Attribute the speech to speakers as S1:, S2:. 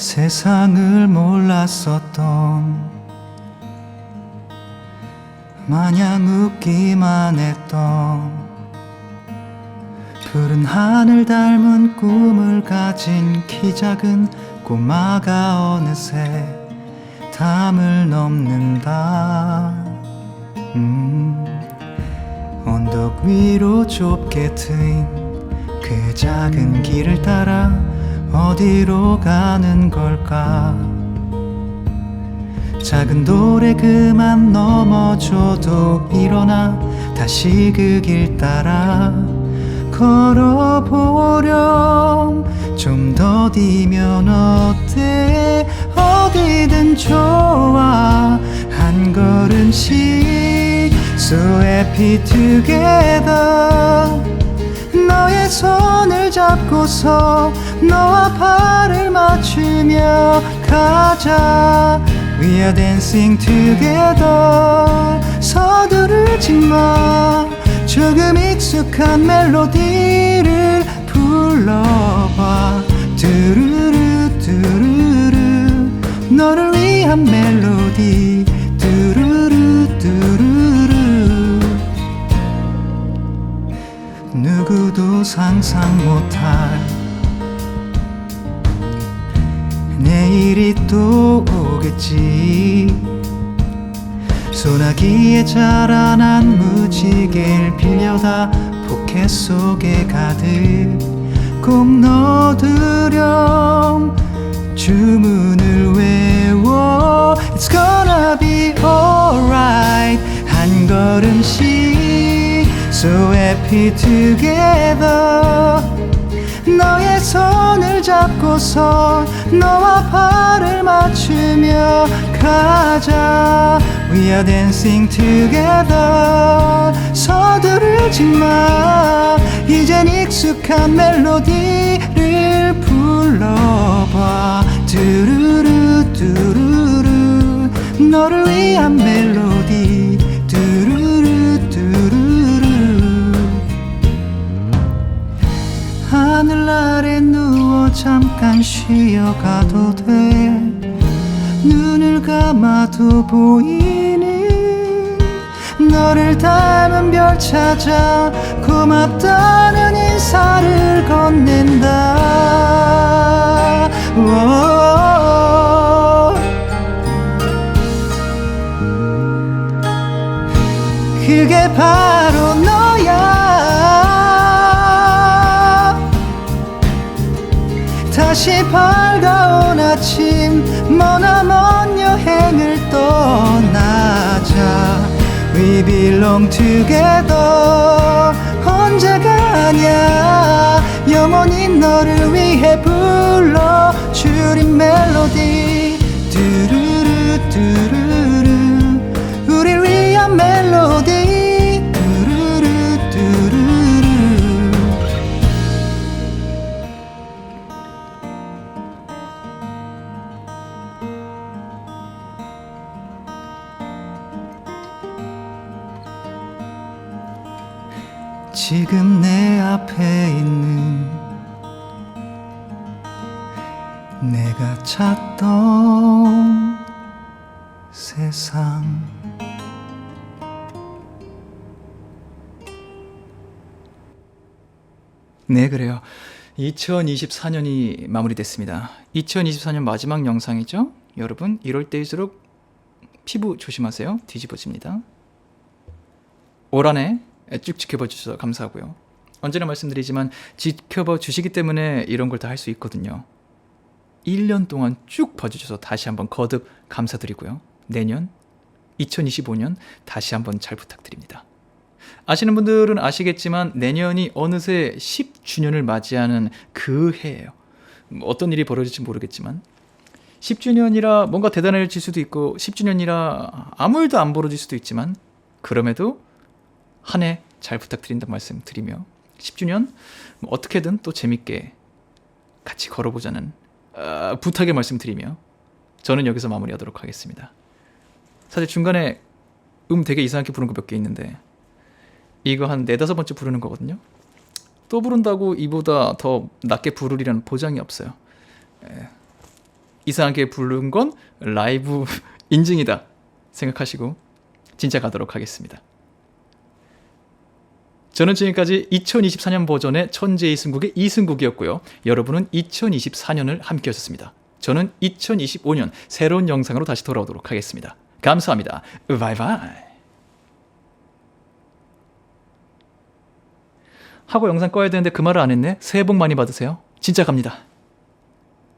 S1: 세상을 몰랐었던. 마냥 웃기만 했던. 푸른 하늘 닮은 꿈을 가진 키 작은 꼬마가 어느새 담을 넘는다. 음, 언덕 위로 좁게 트인 그 작은 길을 따라 어디로 가는 걸까? 작은 돌에 그만 넘어져도 일어나. 다시 그 길 따라 걸어보렴. 좀 더디면 어때? 어디든 좋아. 한 걸음씩 So happy together 너의 손을 잡고서 너와 발을 맞추며 가자. We are dancing together. 서두르지 마. 조금 익숙한 멜로디를 불러봐. 두루루 두루루. 너를 위한 멜 상상 못할 내일이 또 오겠지. 소나기에 자라난 무지개를 빌려다 포켓 속에 가득 꼭 넣어두렴. 주문을 외워. It's gonna be alright. 한 걸음씩 So happy together 너의 손을 잡고서 너와 발을 맞추며 가자 We are dancing together 서두르지 마 이젠 익숙한 멜로디를 하늘 아래 누워 잠깐 쉬어가도 돼. 눈을 감아도 보이는 너를 닮은 별 찾아 고맙다는 인사를 건넨다. 오. 그게 바로 너 다시 밝아온 아침 머나먼 여행을 떠나자. We belong together. 혼자가 아냐 영원히 너를 위해 불러주린 멜로디. 두루루 두루루 지금 내 앞에 있는 내가 찾던 세상. 네 그래요. 2024년이 마무리됐습니다. 2024년 마지막 영상이죠? 여러분 이럴 때일수록 피부 조심하세요. 뒤집어집니다. 올 한해 쭉 지켜봐 주셔서 감사하고요. 언제나 말씀드리지만 지켜봐 주시기 때문에 이런 걸 다 할 수 있거든요. 1년 동안 쭉 봐주셔서 다시 한번 거듭 감사드리고요. 내년 2025년 다시 한번 잘 부탁드립니다. 아시는 분들은 아시겠지만 내년이 어느새 10주년을 맞이하는 그 해예요. 뭐 어떤 일이 벌어질지 모르겠지만 10주년이라 뭔가 대단해질 수도 있고 10주년이라 아무 일도 안 벌어질 수도 있지만 그럼에도 한 해 잘 부탁드린다는 말씀 드리며 10주년 뭐 어떻게든 또 재밌게 같이 걸어보자는 어, 부탁의 말씀 드리며 저는 여기서 마무리하도록 하겠습니다. 사실 중간에 음 되게 이상하게 부른 거 몇 개 있는데 이거 한 네다섯 번째 부르는 거거든요. 또 부른다고 이보다 더 낮게 부르리라는 보장이 없어요. 에, 이상하게 부른 건 라이브 인증이다 생각하시고 진짜 가도록 하겠습니다. 저는 지금까지 2024년 버전의 천재 이승국의 이승국이었고요. 여러분은 2024년을 함께 하셨습니다. 저는 2025년 새로운 영상으로 다시 돌아오도록 하겠습니다. 감사합니다. 바이바이. 하고 영상 꺼야 되는데 그 말을 안 했네. 새해 복 많이 받으세요. 진짜 갑니다.